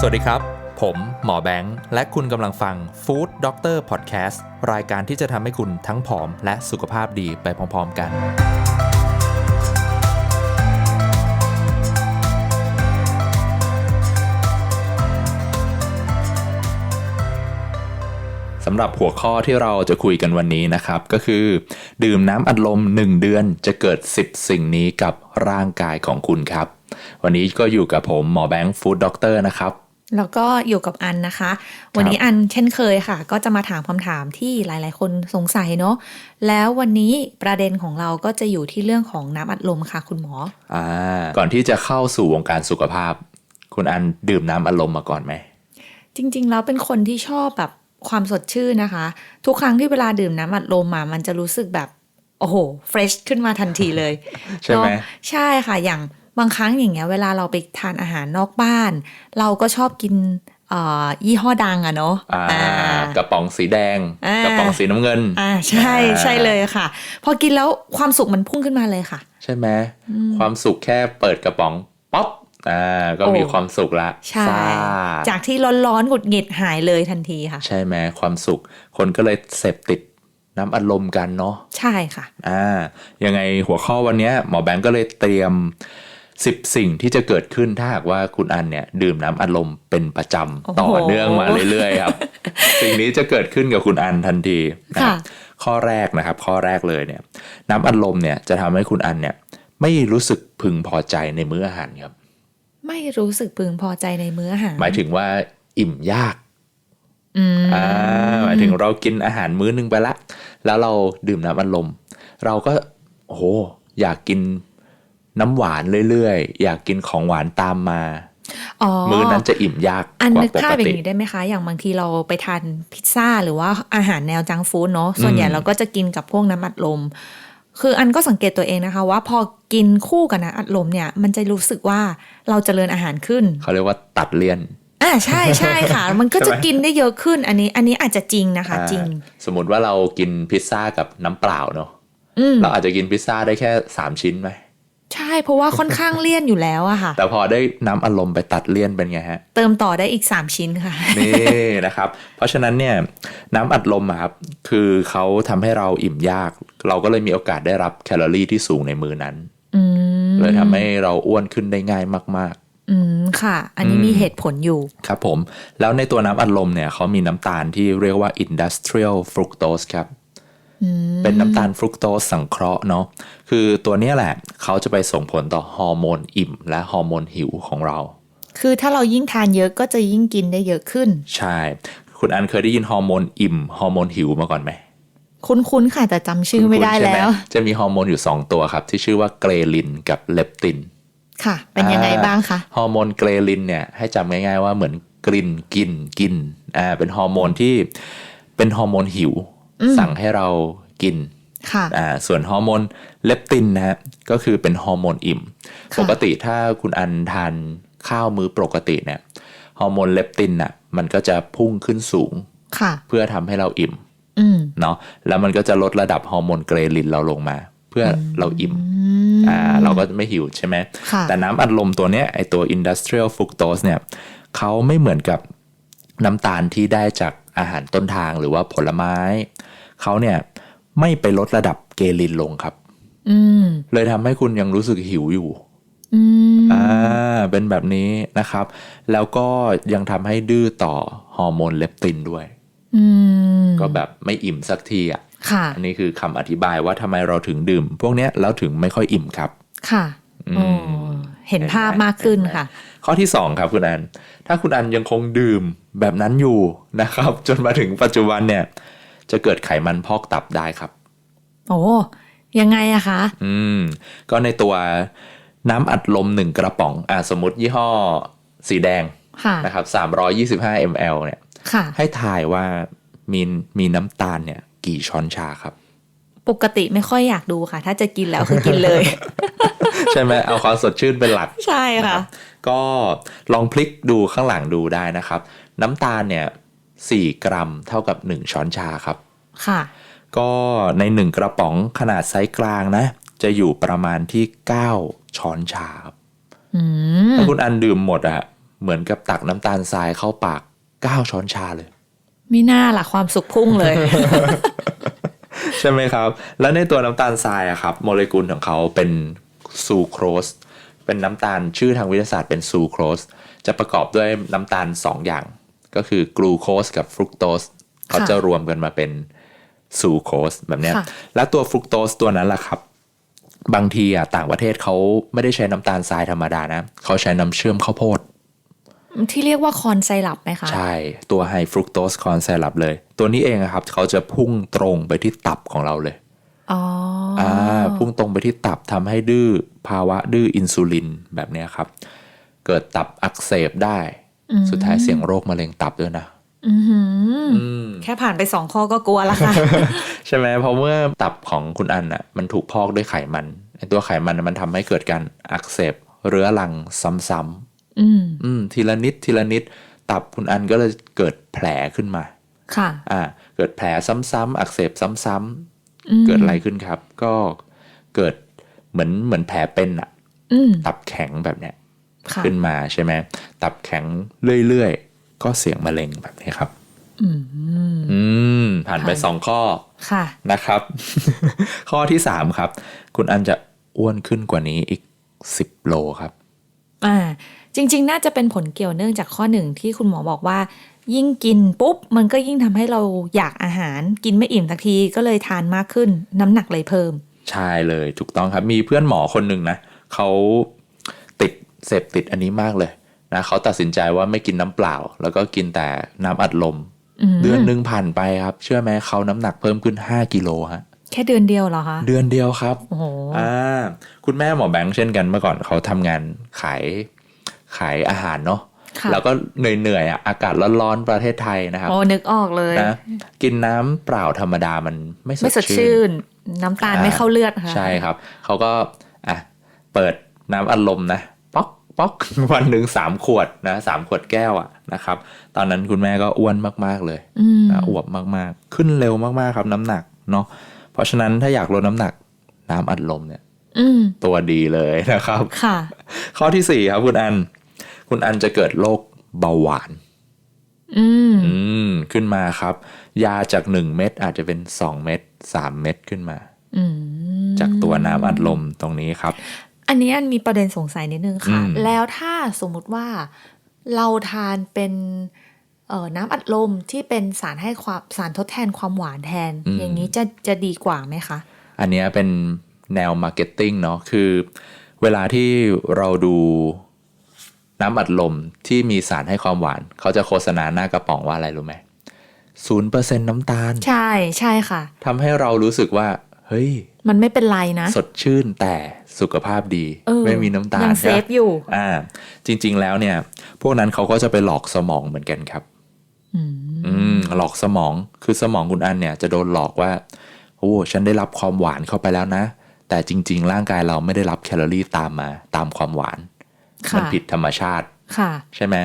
สวัสดีครับ ผมหมอแบงค์ และคุณกำลังฟัง Food Doctor Podcast รายการที่จะทำให้คุณทั้งผอมและสุขภาพดีไปพร้อมๆกัน สำหรับหัวข้อที่เราจะคุยกันวันนี้นะครับ ก็คือ ดื่มน้ำอัดลม 1 เดือนจะเกิด 10 สิ่งนี้กับร่างกายของคุณครับวันนี้ก็อยู่กับผมหมอแบงค์ฟู้ดด็อกเตอร์นะครับ แล้วก็อยู่กับอันนะคะ วันนี้อันเช่นเคยค่ะ ก็จะมาถามคำถามที่หลาย ๆ คนสงสัยเนาะแล้ววันนี้ประเด็นของเราก็จะอยู่ที่เรื่องของน้ำอัดลมค่ะ คุณหมออ่าก่อนที่จะเข้าสู่วงการสุขภาพ คุณอันดื่มน้ำอัดลมมาก่อนไหม จริง ๆ แล้วเป็นคนที่ชอบแบบความสดชื่นนะคะ ทุกครั้งที่เวลาดื่มน้ำอัดลมมามันจะรู้สึกแบบโอ้โหเฟรชขึ้นมาทันทีเลย ใช่ไหมเนอะใช่ค่ะอย่าง บางครั้งอย่างเงี้ยเวลาเราไปทานอาหารนอกบ้าน เราก็ชอบกินเอ่อยี่ห้อดังอะเนาะอ่าอ่ากระป๋องสีแดงอ่ากกระป๋องสีน้ำเงิน อ่าใช่อ่าใช่เลยค่ะ พอกินแล้วความสุขมันพุ่งขึ้นมาเลยค่ะ ใช่ไหมความสุขแค่เปิดกระป๋องป๊อปอ่าก็มีโอ้ความสุขละใช่ซ่าจากที่ร้อนๆหงุดหงิดหายเลยทันทีค่ะ ใช่ไหมความสุข คนก็เลยเสพติดน้ำอัดลมกันเนาะใช่ค่ะอ่ายังไงหัวข้อวันเนี้ยหมอแบงก์ก็เลยเตรียม 10 สิ่งที่จะเกิดขึ้นถ้าหากว่าคุณอันเนี่ยดื่มน้ำอัดลมเป็นประจโอ้ำโหต่อเนื่องมาเรื่อยๆครับ สิ่งนี้จะเกิดขึ้นกับคุณอันทันทีนะครับค่ะข้อแรกนะครับ ข้อแรกเลยเนี่ย น้ำอัดลมเนี่ยจะทำให้คุณอันเนี่ย ไม่รู้สึกพึงพอใจในมื้ออาหารครับ ไม่รู้สึกพึงพอใจในมื้ออาหาร หมายถึงว่าอิ่มยากอืมอ่าหมายถึงเรากินอาหารมื้อนึงไปละ แล้วเราดื่มน้ำอัดลมเราก็โอ้โหอยากกิน น้ำหวานเรื่อยๆ อยากกินของหวานตามมาอ๋อมื้อนั้นจะอิ่มยากอันกว่านึกปภาพกอย่างตินี้ได้ไหมคะ อย่างบางทีเราไปทานพิซซ่า หรือว่าอาหารแนวจังก์ฟู้ดเนาะส่วนใหญ่เราก็จะกินกับพวกน้ำอัดลม คืออันก็สังเกตตัวเองนะคะ ว่าพอกินคู่กับน้ำอัดลมเนี่ย มันจะรู้สึกว่าเราจเจริญอาหารขึ้น เขาเรียกว่าตัดเลี่ยนอ่าใช่ใช่ค่ะ มันก็ใช่จะไหมกินได้เยอะขึ้น อันนี้ อันนี้อาจจะจริงนะคะอ่าจริง สมมติว่าเรากินพิซซ่ากับน้ำเปล่าเนาะอืมเราอาจจะกินพิซซ่าได้แค่สามชิ้นไหมใช่ เพราะว่าค่อนข้างเลี่ยนอยู่แล้วอะค่ะ แต่พอได้น้ำอารมณ์ไปตัดเลี่ยนเป็นไงฮะ เติมต่อได้อีกสามชิ้นค่ะ นี่นะครับ เพราะฉะนั้นเนี่ยน้ำอัดลมอะครับ คือเขาทำให้เราอิ่มยาก เราก็เลยมีโอกาสได้รับแคลอรี่ที่สูงในมือนั้นอืมเลยทำให้เราอ้วนขึ้นได้ง่ายมากอืมค่ะ อันนี้มีเหตุผลอยู่ๆครับผม แล้วในตัวน้ำอัดลมเนี่ยเขามีน้ำตาลที่เรียกว่า industrial fructose ครับ เป็นน้ำตาลฟรุกโตสสังเคราะห์เนาะคือตัวเนี้ยแหละเขาจะไปส่งผลต่อฮอร์โมนอิ่ม และฮอร์โมนหิวของเรา คือถ้าเรายิ่งทานเยอะก็จะยิ่งกินได้เยอะขึ้น ใช่ คุณอันเคยได้ยินฮอร์โมนอิ่มฮอร์โมนหิวมาก่อนไหมคุ้นๆค่ะแต่จำชื่อไม่ได้คุณใช่หแล้ว จะมีฮอร์โมนอยู่ 2 ตัวครับ ที่ชื่อว่าเกรลินกับเลปติน ค่ะ เป็นยังไงบ้างคะฮอร์โมนเกรลินเนี่ยให้จำง่ายๆว่าเหมือนกลิ่นกินกินอ่าเป็นฮอร์โมนที่เป็นฮอร์โมนหิว สั่งให้เรากินค่ะอ่าส่วนฮอร์โมนเลปตินนะฮะก็คือเป็นฮอร์โมนอิ่มค่ะปกติถ้าคุณอันทานข้าวมื้อปกติเนี่ยฮอร์โมนเลปตินน่ะมันก็จะพุ่งขึ้นสูงค่ะเพื่อทำให้เราอิ่มอืมเนาะแล้วมันก็จะลดระดับฮอร์โมนเกรลินเราลงมา เพื่อเราอิ่มอืมอ่าเราก็ไม่หิวใช่ไหมค่ะแต่น้ำอัดลมตัวเนี้ยไอตัว industrial fructose เนี่ยเขาไม่เหมือนกับน้ำตาลที่ได้จาก อาหารต้นทางหรือว่าผลไม้เขาเนี่ยไม่ไปลดระดับเกลินลงครับอืมเลยทำให้คุณยังรู้สึกหิวอยู่อืมอ่าเป็นแบบนี้นะครับ แล้วก็ยังทำให้ดื้อต่อฮอร์โมนเลปตินด้วยอืมก็แบบไม่อิ่มสักทีอะค่ะอันนี้คือคำอธิบายว่าทำไมเราถึงดื่ม พวกเนี้ยแล้วถึงไม่ค่อยอิ่มครับ ค่ะอืมอ๋อเห็นภาพมากขึ้นค่ะ ข้อที่2ครับคุณอัน ถ้าคุณอันยังคงดื่ม แบบนั้นอยู่นะครับ จนมาถึงปัจจุบันเนี่ย จะเกิดไขมันพอกตับได้ครับ โอ้ยังไงอะคะ อืม ก็ในตัวน้ำอัดลมหนึ่งกระป๋อง อ่าสมมติยี่ห้อสีแดงค่ะนะครับ325 ml เนี่ยค่ะให้ถ่ายว่ามีมีน้ำตาลเนี่ย กี่ช้อนชาครับ ปกติไม่ค่อยอยากดูค่ะ ถ้าจะกินแล้วคือกินเลย ใช่ไหมเอาความสดชื่นเป็นหลัก ใช่ค่ะ ก็ลองพลิกดูข้างหลังดูได้นะครับ น้ำตาลเนี่ย4กรัมเท่ากับ1ช้อนชาครับ ค่ะ ก็ใน1กระป๋องขนาดไซส์กลางนะ จะอยู่ประมาณที่9ช้อนชาครับอืมถ้าคุณอันดื่มหมดอะเหมือนกับตักน้ำตาลทรายเข้าปาก9ช้อนชาเลยไม่น่าล่ะความสุขพุ่งเลย ใช่ไหมครับ แล้วในตัวน้ำตาลทรายอะครับ โมเลกุลของเขาเป็นซูโครสเป็นน้ำตาลชื่อทางวิทยาศาสตร์เป็นซูโครสจะประกอบด้วยน้ำตาล2อย่าง ก็คือกลูโคสกับฟรุกโตสเขาจะรวมกันมาเป็นซูโครสแบบเนี้ยค่ะแล้วตัวฟรุกโตสตัวนั้นแหละครับ บางทีอะต่างประเทศเขาไม่ได้ใช้น้ำตาลทรายธรรมดานะ เขาใช้น้ำเชื่อมข้าวโพด ที่เรียกว่าคอนไซรัปไหมคะ ใช่ ตัวไฮฟรุกโตสคอนไซรัปเลย ตัวนี้เองอะครับ เขาจะพุ่งตรงไปที่ตับของเราเลยอ๋อออ่าพุ่งตรงไปที่ตับทำให้ดื้อภาวะดื้ออินซูลินแบบเนี้ยครับ เกิดตับอักเสบได้ สุดท้ายเสี่ยงโรคมะเร็งตับด้วยนะอือหือออืมแค่ผ่านไปสองข้อก็กลัวแล้วค่ะ ใช่ไหมเพราะเมื่อตับของคุณอันอะ มันถูกพอกด้วยไขมันไอตัวไขมันน่ะมันทำให้เกิดการอักเสบเรื้อรังซ้ำอืมๆอืมทีละนิดทีละนิด ตับคุณอันก็เลยเกิดแผลขึ้นมา ค่ะ อ่า เกิดแผลซ้ำๆอักเสบซ้ำๆอืมเกิดอะไรขึ้นครับ ก็เกิดเหมือนเหมือนแผลเป็นอะอืมตับแข็งแบบเนี้ยค่ะ ขึ้นมาใช่ไหมตับแข็งเรื่อยๆ ก็เสี่ยงมะเร็งแบบนี้ครับอืมอืมผ่านไปค่ะสองข้อค่ะนะครับ ข้อที่สามครับ คุณอันจะอ้วนขึ้นกว่านี้อีกสิบโลครับ อ่า จริง ๆ น่าจะเป็นผลเกี่ยวเนื่องจากข้อหนึ่งที่คุณหมอบอกว่า ยิ่งกินปุ๊บ มันก็ยิ่งทำให้เราอยากอาหาร กินไม่อิ่มสักทีก็เลยทานมากขึ้น น้ำหนักเลยเพิ่ม ใช่เลยถูกต้องครับ มีเพื่อนหมอคนหนึ่งนะเขาติด เสพติดอันนี้มากเลยนะเขาตัดสินใจว่าไม่กินน้ำเปล่า แล้วก็กินแต่น้ำอัดลมอืมเดือนหนึ่งผ่านไปครับ เชื่อไหมเขาน้ำหนักเพิ่มขึ้น 5 กิโลฮะแค่เดือนเดียวเหรอคะเดือนเดียวครับโอ้โหอ่าคุณแม่หมอแบงค์เช่นกันเมื่อก่อนเขาทำงานขายขายอาหารเนาะค่ะแล้วก็เหนื่อยๆอะอากาศร้อนๆประเทศไทยนะครับโอ้นึกออกเลยนะกินน้ำเปล่าธรรมดามันไม่สไม่ดสดชื่ชื่นนน้ำตาลไม่เข้าเลือดค่ะใช่ครับ เขาก็อะเปิดน้ำอัดลมนะ ป๊อกป๊อกวันหนึ่งสามขวดนะสามขวดแก้วอะนะครับ ตอนนั้นคุณแม่ก็อ้วนมากๆเลยอืมนะอวบมากๆ ขึ้นเร็วมากๆครับน้ำหนักเนาะเพราะฉะนั้นถ้าอยากลดน้ำหนักน้ำอัดลมเนี่ยอืมตัวดีเลยนะครับ ค่ะ ข้อที่สี่ครับคุณอัน คุณอันจะเกิดโรคเบาหวาน อืมอืมขึ้นมาครับ ยาจากหนึ่งเม็ดอาจจะเป็นสองเม็ดสามเม็ดขึ้นมาอืมจากตัวน้ำอัดลมตรงนี้ครับ อันนี้อันมีประเด็นสงสัยนิดนึงค่ะอืมแล้วถ้าสมมุติว่าเราทานเป็นเอ่อน้ำอัดลมที่เป็นสารให้ความสารทดแทนความหวานแทน อย่างนี้จะจะดีกว่าไหมคะ อันเนี้ยเป็นแนวมาร์เก็ตติ้งเนาะคือเวลาที่เราดูน้ำอัดลมที่มีสารให้ความหวาน เขาจะโฆษณาหน้ากระป๋องว่าอะไรรู้ไหมศูนย์เปอร์เซ็นต์น้ำตาล ใช่ใช่ค่ะทำให้เรารู้สึกว่า เฮ้ย มันไม่เป็นไรนะ สดชื่นแต่สุขภาพดีเออไม่มีน้ำตาลยังเซฟใช่ปะอยู่ อ่า จริง ๆ แล้วเนี่ย พวกนั้นเขาก็จะไปหลอกสมองเหมือนกันครับอืมอืมหลอกสมองคือสมองคุณอันเนี่ย จะโดนหลอกว่าโอ้ฉันได้รับความหวานเข้าไปแล้วนะ แต่จริง ๆ ร่างกายเราไม่ได้รับแคลอรี่ตามมาตามความหวานค่ะมันผิดธรรมชาติค่ะใช่ไหม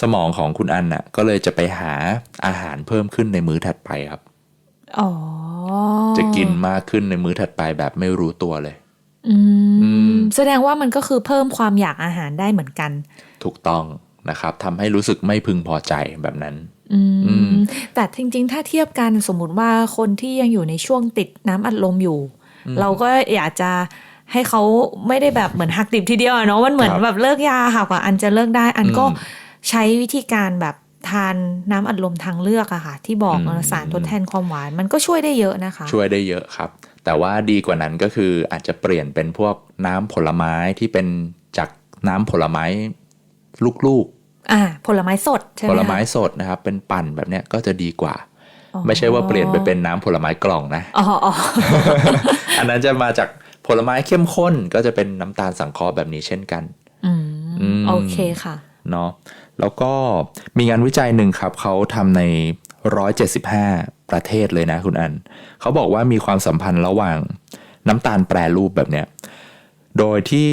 สมองของคุณอันน่ะ ก็เลยจะไปหาอาหารเพิ่มขึ้นในมื้อถัดไปครับอ๋อ จะกินมากขึ้นในมื้อถัดไปแบบไม่รู้ตัวเลยอือืมมแสดงว่ามันก็คือเพิ่มความอยากอาหารได้เหมือนกัน ถูกต้องนะครับทำให้รู้สึกไม่พึงพอใจแบบนั้นอืมอืมแต่จริงๆ ถ้าเทียบกันสมมุติว่าคนที่ยังอยู่ในช่วงติดน้ำอัดลมอยู่ เราก็อยากจะให้เขาไม่ได้แบบเหมือนหักดิบทีเดียวอะเนาะมันเหมือนครับแบบเลิกยาค่ะกว่าอันจะเลิกได้ อันก็อืมใช้วิธีการแบบ ทานน้ำอัดลมทางเลือกอะค่ะ ที่บอกอืมเออสารทดแทนความหวาน มันก็ช่วยได้เยอะนะคะ ช่วยได้เยอะครับ แต่ว่าดีกว่านั้นก็คืออาจจะเปลี่ยนเป็นพวกน้ำผลไม้ที่เป็นจากน้ำผลไม้ลูกอ่าผลไม้สดใช่ไหๆมผคะลไม้สดนะครับ เป็นปั่นแบบเนี้ยก็จะดีกว่าอ๋อไม่ใช่ว่าเปลี่ยนไปเป็นน้ำผลไม้กล่องนะอ๋ออ๋ออันนั้นจะมาจากผลไม้เข้มข้นก็จะเป็นน้ำตาลสังเคราะห์แบบนี้เช่นกัน อืมอืมโอเคค่ะเนาะ แล้วก็มีงานวิจัยหนึ่งครับเขาทำใน 175 ประเทศเลยนะคุณอัน เขาบอกว่ามีความสัมพันธ์ระหว่างน้ำตาลแปรรูปแบบเนี้ย โดยที่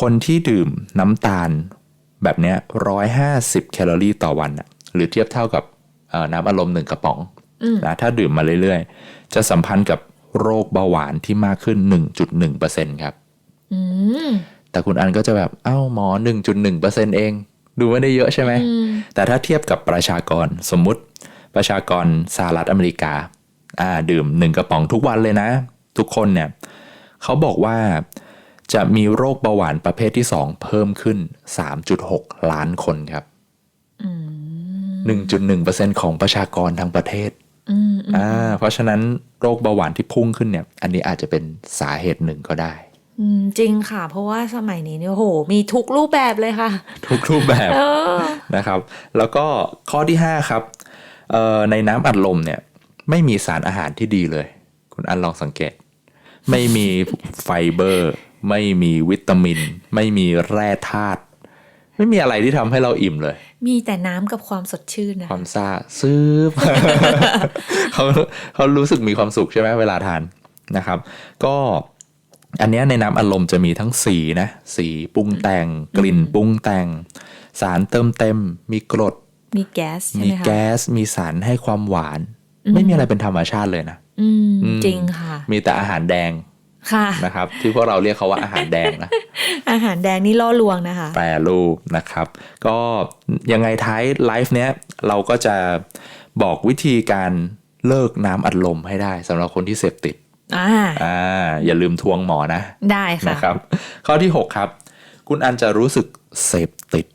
คนที่ดื่มน้ำตาลแบบเนี้ย150 แคลอรี่ต่อวันน่ะหรือเทียบเท่ากับเอ่อน้ำอารมณ์หนึ่งกระป๋องอืมนะถ้าดื่มมาเรื่อยๆ จะสัมพันธ์กับโรคเบาหวานที่มากขึ้น 1.1%ครับอืมแต่คุณอันก็จะแบบ เอ้าหมอ 1.1%เอง ดูไม่ได้เยอะใช่ไหม แต่ถ้าเทียบกับประชากรสมมุติประชากรสหรัฐอเมริกาอ่าดื่มหนึ่งกระป๋องทุกวันเลยนะ ทุกคนเนี่ยเขาบอกว่าจะมีโรคเบาหวานประเภทที่2เพิ่มขึ้น 3.6 ล้านคนครับ1.1%ของประชากรทั้งประเทศอ่าเพราะฉะนั้นโรคเบาหวานที่พุ่งขึ้นเนี่ย อันนี้อาจจะเป็นสาเหตุหนึ่งก็ได้ อืมจริงค่ะ เพราะว่าสมัยนี้เนี่ยโห มีทุกรูปแบบเลยค่ะ ทุกรูปแบบเออนะครับ แล้วก็ข้อที่ 5 ครับเอ่อในน้ำอัดลมเนี่ย ไม่มีสารอาหารที่ดีเลย คุณอันลองสังเกต ไม่มีไฟเบอร์ ไม่มีวิตามิน ไม่มีแร่ธาตุไม่มีอะไรที่ทำให้เราอิ่มเลย มีแต่น้ำกับความสดชื่นนะความซ่าซื้อเขาเขารู้สึกมีความสุขใช่ไหมเวลาทานนะครับ ก็ อันเนี้ยในน้ำอารมณ์จะมีทั้งสีนะสีปรุงแต่ง กลิ่นปรุงแต่ง สารเติมเต็ม มีกรด มีแก๊สใช่มีไหมคะแก๊สมีสารให้ความหวาน ไม่มีอะไรเป็นธรรมชาติเลยนะอืมอืมจริงค่ะ มีแต่อาหารแดงค่ะนะครับ ที่พวกเราเรียกเขาว่าอาหารแดงนะอาหารแดงนี่ล่อลวงนะคะ แปรรูปนะครับ ก็ยังไงท้ายไลฟ์เนี้ยเราก็จะบอกวิธีการเลิกน้ำอัดลมให้ได้สำหรับคนที่เสพติด อ่าอ่าอย่าลืมทวงหมอนะ ได้ค่ะนะครับ ข้อที่ 6 ครับ คุณอันจะรู้สึกเสพติด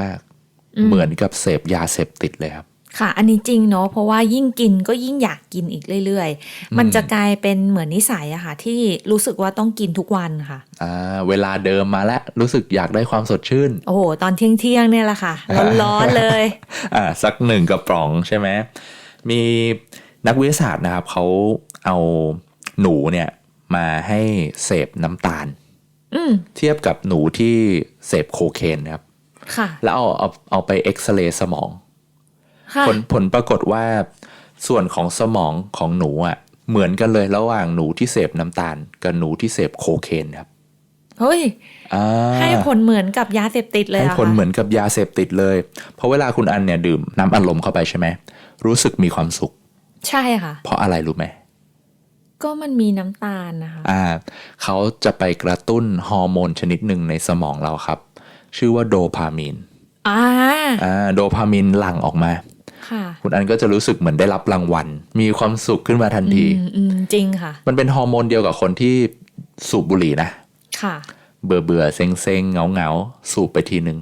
มาก ๆ เหมือนกับเสพยาเสพติดเลยครับค่ะ อันนี้จริงเนาะ เพราะว่ายิ่งกินก็ยิ่งอยากกินอีกเรื่อย ๆ มันจะกลายเป็นเหมือนนิสัยอะค่ะ ที่รู้สึกว่าต้องกินทุกวันค่ะ อ่า เวลาเดิมมาแล้วรู้สึกอยากได้ความสดชื่น โอ้โห ตอนเที่ยงเที่ยงๆเนี่ยแหละค่ะ ร้อนๆเลย อ่า สักหนึ่งกระป๋องใช่ไหม มีนักวิทยาศาสตร์นะครับเขาเอา หนูเนี่ยมาให้เสพน้ำตาลอืมเทียบกับหนูที่เสพโคเคนนะครับค่ะแล้วเอาเอาเอาไปเอ็กซเรย์สมองค่ะผลผลปรากฏว่าส่วนของสมองของหนูอะ เหมือนกันเลยระหว่างหนูที่เสพน้ำตาล กับหนูที่เสพโคเคนครับเฮ้ยอ่าให้ผลเหมือนกับยาเสพติดเลยให้อะผลค่ะเหมือนกับยาเสพติดเลย เพราะเวลาคุณอันเนี่ยดื่มน้ำอัดลมเข้าไปใช่ไหมรู้สึกมีความสุข ใช่ค่ะ เพราะอะไรรู้ไหม ก็มันมีน้ำตาลนะคะอ่าเขาจะไปกระตุ้นฮอร์โมนชนิดหนึ่งในสมองเราครับ ชื่อว่าโดพามีนอ่าอ่าโดพามีนหลั่งออกมาค่ะคุณอันก็จะรู้สึกเหมือนได้รับรางวัล มีความสุขขึ้นมาทันทีอืมอืมจริงค่ะ มันเป็นฮอร์โมนเดียวกับคนที่สูบบุหรี่นะ ค่ะ เบื่อเบื่อเซ็งเซ็งเงาเงาสูบไปทีหนึ่ง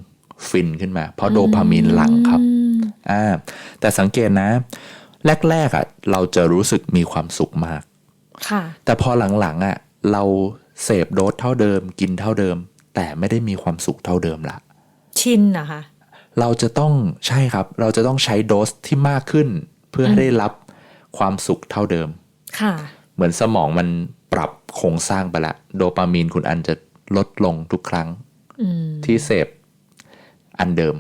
ฟินขึ้นมา เพราะโดพามีนหลั่งครับอ่าแต่สังเกตนะ แรกๆอะเราจะรู้สึกมีความสุขมากค่ะ แต่พอหลังๆอะเราเสพโดสเท่าเดิม กินเท่าเดิม แต่ไม่ได้มีความสุขเท่าเดิมละ ชินนะคะ เราจะต้องใช่ครับ เราจะต้องใช้โดสที่มากขึ้น เพื่อให้ได้รับความสุขเท่าเดิม ค่ะ เหมือนสมองมันปรับโครงสร้างไปละ โดปามีนคุณอันจะลดลงทุกครั้งอืมที่เสพอันเดิม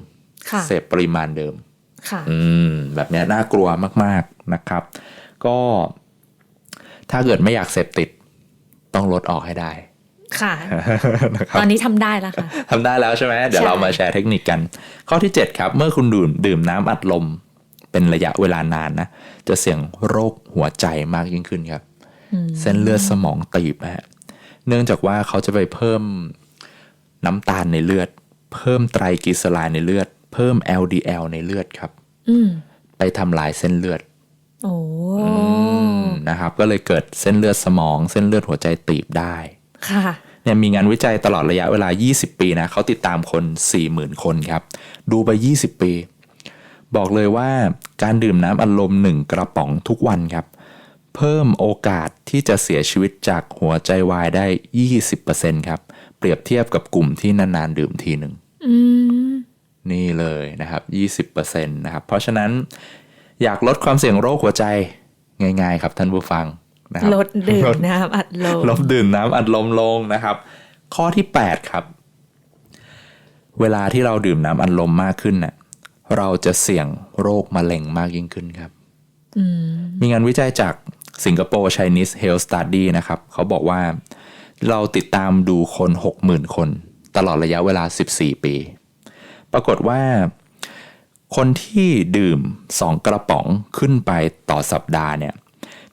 ค่ะเสพปริมาณเดิม ค่ะ อืม แบบเนี้ยน่ากลัวมาก ๆนะครับ ก็ ถ้าเกิดไม่อยากเสพติด ต้องลดออกให้ได้ค่ะนะครับตอนนี้ทำได้แล้วค่ะทำได้แล้วใช่ไหมเดี๋ยวใช่เรามาแชร์เทคนิคกัน ข้อที่ 7 ครับ เมื่อคุณดื่มดื่มน้ำอัดลม เป็นระยะเวลานานนะ จะเสี่ยงโรคหัวใจมากยิ่งขึ้นครับ เส้นเลือดสมองตีบนะฮะเนื่องจากว่าเขาจะไปเพิ่มน้ำตาลในเลือด เพิ่มไตรกลีเซอไรด์ในเลือด เพิ่ม LDL ในเลือดครับอืมไปทำลายเส้นเลือด โอ้นะครับ ก็เลยเกิดเส้นเลือดสมอง เส้นเลือดหัวใจตีบได้ ค่ะเนี่ยมีงานวิจัยตลอดระยะเวลา 20 ปีนะเขาติดตามคน 40,000 คนครับ ดูไป 20 ปี บอกเลยว่าการดื่มน้ำอัดลมหนึ่งกระป๋องทุกวันครับ เพิ่มโอกาสที่จะเสียชีวิตจากหัวใจวายได้ 20%ครับ เปรียบเทียบกับกลุ่มที่นานๆดื่มทีหนึ่งอืมนี่เลยนะครับ 20%นะครับ เพราะฉะนั้น อยากลดความเสี่ยงโรคหัวใจง่าย ๆ ครับท่านผู้ฟังนะครับลดดื่มลดน้ำอัดลมลบดื่มน้ำอัดลมลงนะครับ ข้อที่ 8 ครับ เวลาที่เราดื่มน้ำอัดลมมากขึ้นน่ะเราจะเสี่ยงโรคมะเร็งมากยิ่งขึ้นครับมีงานวิจัยจากสิงคโปร์ Chinese Health Study นะครับ เขาบอกว่าเราติดตามดูคน 60,000 คน ตลอดระยะเวลา 14 ปี ปรากฏว่า คนที่ดื่ม 2 กระป๋องขึ้นไปต่อสัปดาห์เนี่ย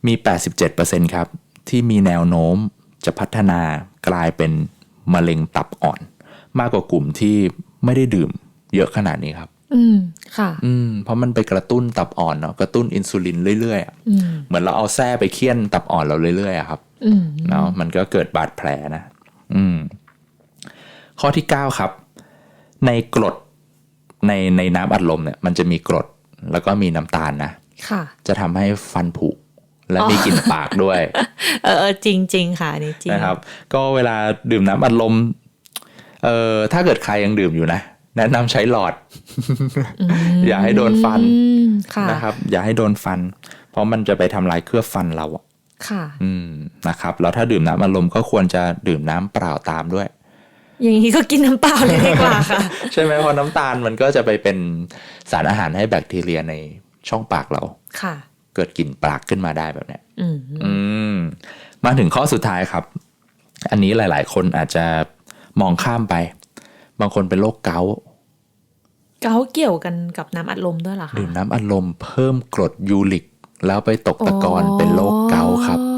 มี 87%ครับ ที่มีแนวโน้มจะพัฒนากลายเป็นมะเร็งตับอ่อน มากกว่ากลุ่มที่ไม่ได้ดื่มเยอะขนาดนี้ครับ อืม ค่ะ อืม เพราะมันไปกระตุ้นตับอ่อนเนาะ กระตุ้นอินซูลินเรื่อยๆอะอืมเหมือนเราเอาแส้ไปเคี่ยนตับอ่อนเราเรื่อยๆอะครับอืมเนาะ มันก็เกิดบาดแผลนะ อืม ข้อที่เก้าครับ ในกรด ในในน้ำอัดลมเนี่ยมันจะมีกรดแล้วก็มีน้ำตาลนะค่ะ จะทำให้ฟันผุและมีกลิ่นปากด้วย เออเออจริงจริงค่ะอันนี่จริงนะครับ ก็เวลาดื่มน้ำอัดลมเอ่อถ้าเกิดใครยังดื่มอยู่นะแนะนำใช้หลอด อย่าให้โดนฟันอืมค่ะนะครับ อย่าให้โดนฟัน เพราะมันจะไปทำลายเคลือบฟันเราอะค่ะ อืมนะครับ แล้วถ้าดื่มน้ำอัดลมก็ควรจะดื่มน้ำเปล่าตามด้วย อย่างนี้ก็กินน้ำเปล่าเลยดีกว่าค่ะ ใช่ไหมเพราะน้ำตาลมันก็จะไปเป็นสารอาหารให้แบคทีเรียในช่องปากเรา ค่ะ เกิดกลิ่นปากขึ้นมาได้แบบเนี้ยอืมอืมมาถึงข้อสุดท้ายครับ อันนี้หลาย ๆ คนอาจจะมองข้ามไป บางคนเป็นโรคเกาต์เกาเกี่ยวกันกับน้ำอัดลมด้วยเหรอคะดื่มน้ำอัดลมเพิ่มกรดยูริก แล้วไปตกตะกอนเป็นโรคเกาต์ครับอ๋ออ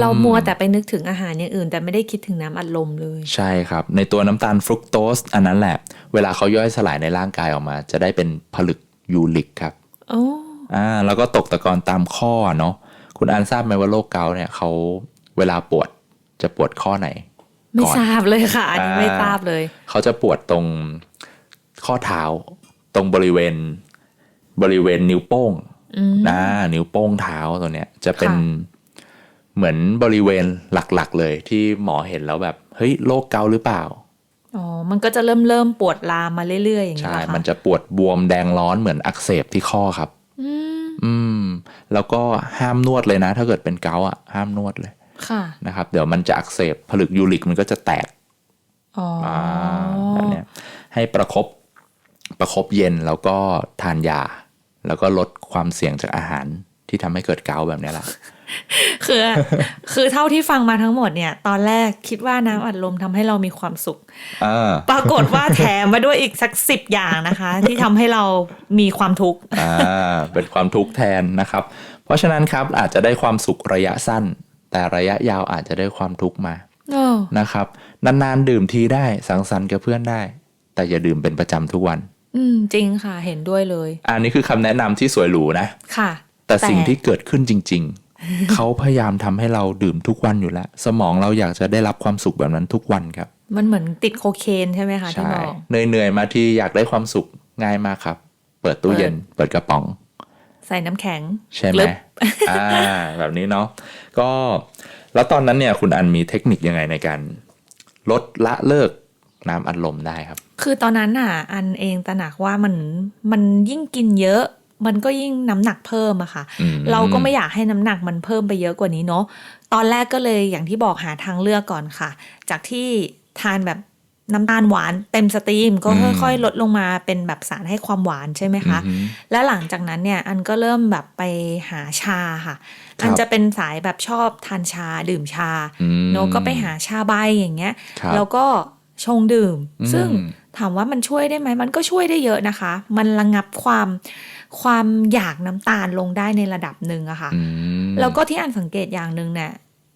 เรามัวแต่ไปนึกถึงอาหารอย่างอื่น แต่ไม่ได้คิดถึงน้ำอัดลมเลย ใช่ครับ ในตัวน้ำตาลฟรุกโตสอันนั้นแหละ เวลาเขาย่อยสลายในร่างกายออกมา จะได้เป็นผลึกยูริกครับโอ้อ่าแล้วก็ตกตะกอนตามข้อเนาะคุณอันทราบไหมว่าโรคเกาต์เนี่ยเขาเวลาปวดจะปวดข้อไหน ไม่ก่อนทราบเลยค่ะ อันนี้อ่าไม่ทราบเลย เขาจะปวดตรงข้อเท้าตรงบริเวณบริเวณนิ้วโป้งอืมนะนิ้วโป้งเท้าตัวเนี้ยจะเป็นค่ะ เหมือนบริเวณหลักๆ เลยที่หมอเห็นแล้วแบบเฮ้ยโรคเกาต์หรือเปล่าอ๋อ มันก็จะเริ่มเริ่มปวดลามมาเรื่อยๆอย่างนี้ใช่เหรอคะมันจะปวดบวมแดงร้อนเหมือนอักเสบที่ข้อครับ อืมอืมแล้วก็ห้ามนวดเลยนะ ถ้าเกิดเป็นเกาต์อะ ห้ามนวดเลย ค่ะ นะครับ เดี๋ยวมันจะอักเสบผลึกยูริกมันก็จะแตก อ๋อออ่าแบบเนี้ยให้ประคบประคบเย็นแล้วก็ทานยา แล้วก็ลดความเสี่ยงจากอาหาร ที่ทำให้เกิดเกาต์แบบเนี้ยแหละคือคือเท่าที่ฟังมาทั้งหมดเนี่ย ตอนแรกคิดว่าน้ำอัดลมทำให้เรามีความสุขอ่าปรากฏว่าแถมมาด้วยอีกสักสิบอย่างนะคะ ที่ทำให้เรามีความทุกข์อ่าเป็นความทุกข์แทนนะครับ เพราะฉะนั้นครับอาจจะได้ความสุขระยะสั้น แต่ระยะยาวอาจจะได้ความทุกข์มาโอ้นะครับ นานๆดื่มทีได้สังสรรค์กับเพื่อนได้ แต่อย่าดื่มเป็นประจำทุกวัน อืมจริงค่ะเห็นด้วยเลย อันนี้คือคำแนะนำที่สวยหรูนะค่ะ แต่สิ่งที่เกิดขึ้นจริง ๆ เขาพยายามทำให้เราดื่มทุกวันอยู่แล้ว สมองเราอยากจะได้รับความสุขแบบนั้นทุกวันครับ มันเหมือนติดโคเคนใช่ไหมคะที่ใช่บอกเหนื่อยๆมาที่อยากได้ความสุขง่ายมากครับ เปิดตู้เย็น เปิดกระป๋อง ใส่น้ำแข็ง ใช่ไหมลึบอ่าแบบนี้เนาะก็แล้วตอนนั้นเนี่ยคุณอันมีเทคนิคยังไงในการลดละเลิกน้ำอัดลมได้ครับ คือตอนนั้นน่ะ อันเองตระหนักว่ามันมันยิ่งกินเยอะ มันก็ยิ่งน้ำหนักเพิ่มอะค่ะอืมเราก็ไม่อยากให้น้ำหนักมันเพิ่มไปเยอะกว่านี้เนาะตอนแรกก็เลยอย่างที่บอกหาทางเลือกก่อนค่ะ จากที่ทานแบบน้ำตาลหวานเต็มสตรีมก็ค่อยๆ ลดลงมาเป็นแบบสารให้ความหวานใช่ไหมคะอือหือและหลังจากนั้นเนี่ยอันก็เริ่มแบบไปหาชาค่ะครับอันจะเป็นสายแบบชอบทานชาดื่มชาอืมโนก็ไปหาชาใบอย่างเงี้ยครับแล้วก็ชงดื่มอืมซึ่งถามว่ามันช่วยได้ไหมมันก็ช่วยได้เยอะนะคะ มันระงับความความอยากน้ำตาลลงได้ในระดับหนึ่งอะค่ะอืมแล้วก็ที่อันสังเกตอย่างหนึ่งเนี่ย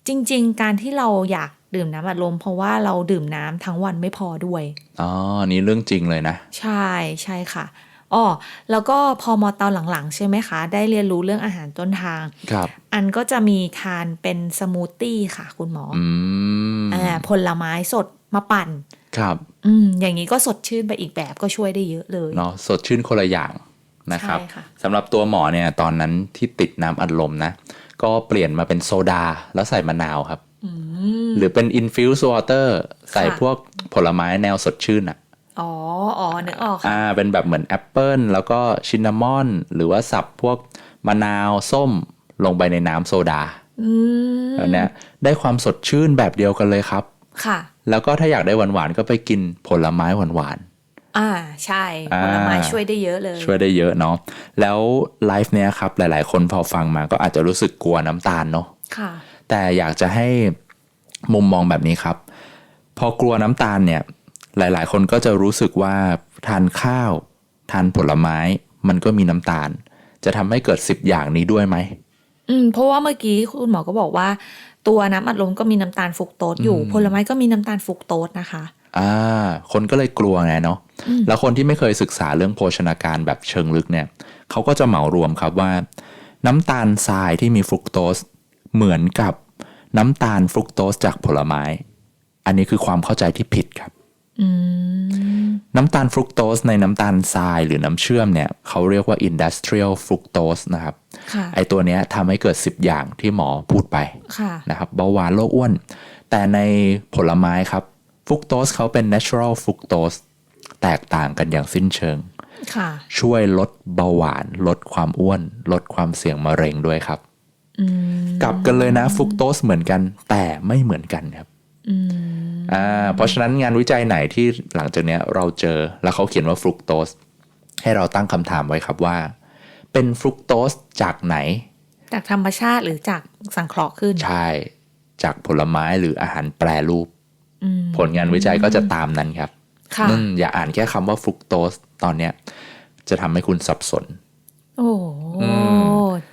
จริง ๆ การที่เราอยากดื่มน้ำอัดลมเพราะว่าเราดื่มน้ำทั้งวันไม่พอด้วย อ๋ออันนี้เรื่องจริงเลยนะ ใช่ใช่ค่ะอ๋อแล้วก็พอมอตอนหลังๆ ใช่ไหมคะ ได้เรียนรู้เรื่องอาหารต้นทาง ครับ อันก็จะมีทานเป็นสมูทตี้ค่ะ คุณหมอ อืมอ่าผลไม้สดมาปั่น ครับ อืม อย่างนี้ก็สดชื่นไปอีกแบบก็ช่วยได้เยอะเลย เนาะสดชื่นคนละอย่าง นะครับใช่ค่ะสำหรับตัวหมอเนี่ยตอนนั้นที่ติดน้ำอัดลมนะ ก็เปลี่ยนมาเป็นโซดาแล้วใส่มะนาวครับอืมหรือเป็น infused water ใส่ค่ะพวกผลไม้แนวสดชื่นอะอ๋ออ๋อนึกออกค่ะอ่าเป็นแบบเหมือนแอปเปิลแล้วก็ชินนามอน หรือว่าสับพวกมะนาวส้มลงไปในน้ำโซดาอืมแบบเนี้ยได้ความสดชื่นแบบเดียวกันเลยครับ ค่ะ แล้วก็ถ้าอยากได้หวานๆก็ไปกินผลไม้หวาน อ่าใช่อ่าผลไม้ช่วยได้เยอะเลยๆช่วยได้เยอะเนาะแล้วไลฟ์เนี้ยครับ หลาย ๆ คนพอฟังมาก็อาจจะรู้สึกกลัวน้ำตาลเนาะค่ะ แต่อยากจะให้มุมมองแบบนี้ครับ พอกลัวน้ำตาลเนี่ย หลาย ๆ คนก็จะรู้สึกว่าทานข้าว ทานผลไม้ มันก็มีน้ำตาล จะทำให้เกิดสิบอย่างนี้ด้วยไหมอืมเพราะว่าเมื่อกี้คุณหมอก็บอกว่า ตัวน้ำอัดลมก็มีน้ำตาลฟรุกโตสอยู่ ผลไม้ก็มีน้ำตาลฟรุกโตสนะคะ อ่าคนก็เลยกลัวไงเนาะแล้วคนที่ไม่เคยศึกษาเรื่องโภชนาการแบบเชิงลึกเนี่ยเขาก็จะเหมารวมครับว่า น้ำตาลทรายที่มีฟรุกโตสเหมือนกับน้ำตาลฟรุกโตสจากผลไม้ อันนี้คือความเข้าใจที่ผิดครับน้ำตาลฟรุกโตสในน้ำตาลทรายหรือน้ำเชื่อมเนี่ยเขาเรียกว่า industrial fructose นะครับค่ะไอตัวเนี้ยทำให้เกิด 10 อย่างที่หมอพูดไปค่ะนะครับเบาหวานโรคอ้วน แต่ในผลไม้ครับ ฟรุกโตสเขาเป็น natural fructose แตกต่างกันอย่างสิ้นเชิงค่ะช่วยลดเบาหวาน ลดความอ้วน ลดความเสี่ยงมะเร็งด้วยครับ กลับกันเลยนะฟรุกโตสเหมือนกัน แต่ไม่เหมือนกันครับอ่าเพราะฉะนั้นงานวิจัยไหนที่หลังจากเนี้ยเราเจอแล้วเขาเขียนว่าฟรุกโตสให้เราตั้งคำถามไว้ครับว่า เป็นฟรุกโตสจากไหน จากธรรมชาติหรือจากสังเคราะห์ขึ้น ใช่ จากผลไม้หรืออาหารแปรรูป ผลงานวิจัยก็จะตามนั้นครับค่ะอืมอย่าอ่านแค่คำว่าฟรุกโตสตอนเนี้ย จะทำให้คุณสับสน โอ้โห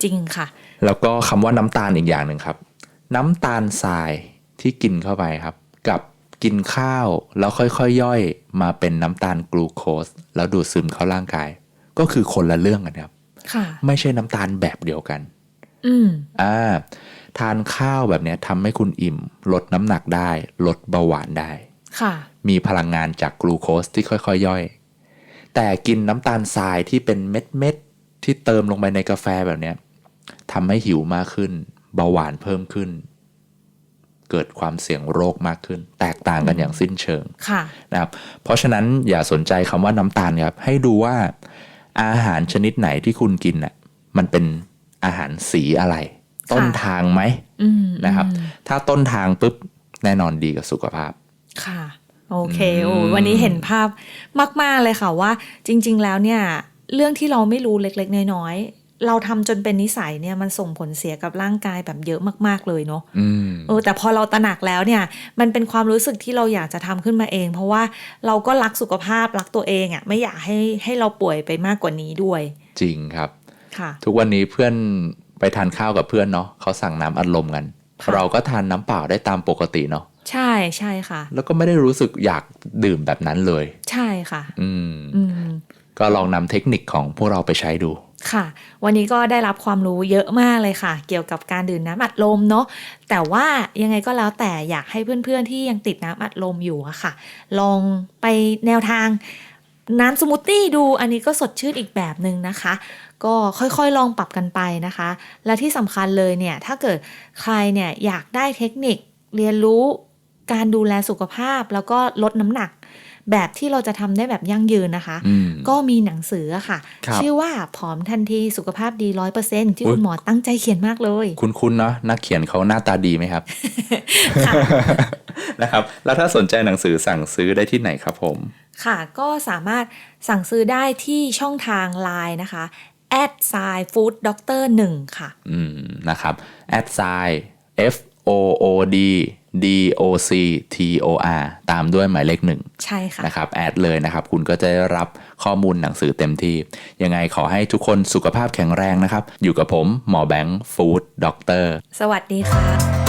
จริงค่ะ แล้วก็คำว่าน้ำตาลอีกอย่างหนึ่งครับ น้ำตาลทรายที่กินเข้าไปครับ กับกินข้าวแล้วค่อยๆยย่อยมาเป็นน้ำตาลกลูโคส แล้วดูดซึมเข้าร่างกาย ก็คือคนละเรื่องกันครับ ค่ะ ไม่ใช่น้ำตาลแบบเดียวกัน อืมอ่า ทานข้าวแบบเนี้ยทำให้คุณอิ่ม ลดน้ำหนักได้ ลดเบาหวานได้ค่ะมีพลังงานจากกลูโคสที่ค่อยๆยย่อย แต่กินน้ำตาลทรายที่เป็นเม็ดๆที่เติมลงไปในกาแฟแบบเนี้ยทำให้หิวมากขึ้น เบาหวานเพิ่มขึ้น เกิดความเสี่ยงโรคมากขึ้น แตกต่างกันอย่างสิ้นเชิงค่ะนะครับ เพราะฉะนั้นอย่าสนใจคำว่าน้ำตาลครับ ให้ดูว่าอาหารชนิดไหนที่คุณกินน่ะ มันเป็นอาหารสีอะไร ต้นทางไหมอืมนะครับ ถ้าต้นทางปุ๊บแน่นอนดีกับสุขภาพ ค่ะ โอเคโอ้วันนี้เห็นภาพมาก ๆ เลยค่ะว่า จริง ๆ แล้วเนี่ย เรื่องที่เราไม่รู้เล็ก ๆ น้อยๆเราทำจนเป็นนิสัยเนี่ยมันส่งผลเสียกับร่างกายแบบเยอะมากๆเลยเนาะอืมเออแต่พอเราตระหนักแล้วเนี่ย มันเป็นความรู้สึกที่เราอยากจะทำขึ้นมาเอง เพราะว่าเราก็รักสุขภาพรักตัวเองอะ่ะ ไม่อยากให้ให้เราป่วยไปมากกว่านี้ด้วย จริงครับค่ะทุกวันนี้เพื่อน ไปทานข้าวกับเพื่อนเนาะเขาสั่งน้ำอัดลมกันค่ะเราก็ทานน้ำเปล่าได้ตามปกติเนาะใช่ใช่ค่ะ แล้วก็ไม่ได้รู้สึกอยากดื่มแบบนั้นเลย ใช่ค่ะอืมอืมก็ลองนำเทคนิคของพวกเราไปใช้ดูค่ะ วันนี้ก็ได้รับความรู้เยอะมากเลยค่ะ เกี่ยวกับการดื่มน้ำอัดลมเนาะแต่ว่ายังไงก็แล้วแต่อยากให้เพื่อนๆที่ยังติดน้ำอัดลมอยู่อะค่ะ ลองไปแนวทางน้ำสมูทตี้ดูอันนี้ก็สดชื่นอีกแบบหนึ่งนะคะ ก็ค่อยๆลองปรับกันไปนะคะ และที่สำคัญเลยเนี่ยถ้าเกิดใครเนี่ยอยากได้เทคนิคเรียนรู้การดูแลสุขภาพแล้วก็ลดน้ำหนัก แบบที่เราจะทำได้แบบยั่งยืนนะคะอืมก็มีหนังสืออะค่ะครับชื่อว่าผอมทันทีสุขภาพดีร้อยเปอร์เซ็นที่อุ๊ยคุณหมอตั้งใจเขียนมากเลย คุ้นๆเนาะนักเขียนเขาหน้าตาดีไหมครับค่ะนะครับ แล้วถ้าสนใจหนังสือสั่งซื้อได้ที่ไหนครับผม ค่ะก็สามารถสั่งซื้อได้ที่ช่องทาง Line นะคะ at s i food doctor 1ค่ะ อืมนะครับ a d s i f o o d d o c t o r ตามด้วยหมายเลขหนึ่งใช่ค่ะนะครับแอดเลยนะครับ คุณก็จะได้รับข้อมูลหนังสือเต็มที่ ยังไงขอให้ทุกคนสุขภาพแข็งแรงนะครับ อยู่กับผม หมอแบงค์ฟู้ดด็อกเตอร์สวัสดีค่ะ